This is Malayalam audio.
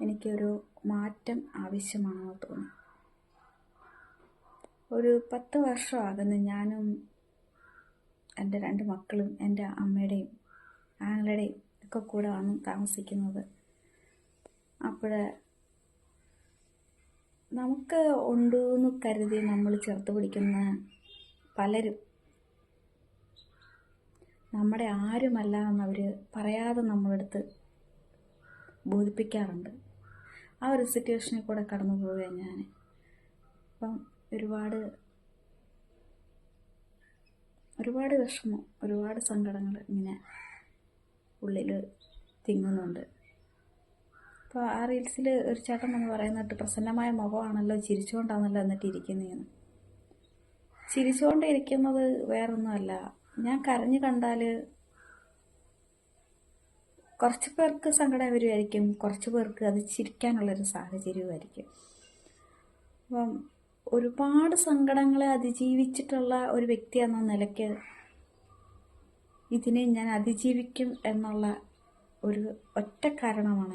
എനിക്കൊരു മാറ്റം ആവശ്യമാണെന്ന് തോന്നി ഒരു പത്ത് വർഷമാകുന്നു ഞാനും എന്റെ രണ്ട് മക്കളും എന്റെ അമ്മയുടെയും ആങ്ങളുടെയും ഒക്കെ കൂടെ ആണ് താമസിക്കുന്നത്. അപ്പോൾ നമുക്ക് ഉണ്ടെന്ന് കരുതി നമ്മൾ ചേർത്ത് പിടിക്കുന്ന പലരും നമ്മുടെ ആരുമല്ല എന്നവർ പറയാതെ നമ്മളെടുത്ത് ബോധിപ്പിക്കാറുണ്ട്. ആ ഒരു സിറ്റുവേഷനിൽ കൂടെ കടന്നു പോവുകയാണ് ഞാൻ അപ്പം ഒരുപാട് ഒരുപാട് വിഷമം ഒരുപാട് സങ്കടങ്ങൾ ഇങ്ങനെ ഉള്ളിൽ തിങ്ങുന്നുണ്ട്. അപ്പോൾ ആ റീൽസിൽ ഒരു ചേട്ടൻ എന്ന് പറയുന്നിട്ട് പ്രസന്നമായ മുഖമാണല്ലോ ചിരിച്ചുകൊണ്ടാണല്ലോ എന്നിട്ട് ഇരിക്കുന്നതെന്ന് ചിരിച്ചുകൊണ്ടിരിക്കുന്നത് വേറൊന്നുമല്ല. ഞാൻ കരഞ്ഞു കണ്ടാൽ കുറച്ച് പേർക്ക് സങ്കടം വരുമായിരിക്കും കുറച്ച് പേർക്ക് അത് ചിരിക്കാനുള്ളൊരു സാഹചര്യവുമായിരിക്കും അപ്പം ഒരുപാട് സങ്കടങ്ങളെ അതിജീവിച്ചിട്ടുള്ള ഒരു വ്യക്തി എന്ന നിലയ്ക്ക് ഇതിനെ ഞാൻ അതിജീവിക്കും എന്നുള്ള ഒരു ഒറ്റ കാരണമാണ്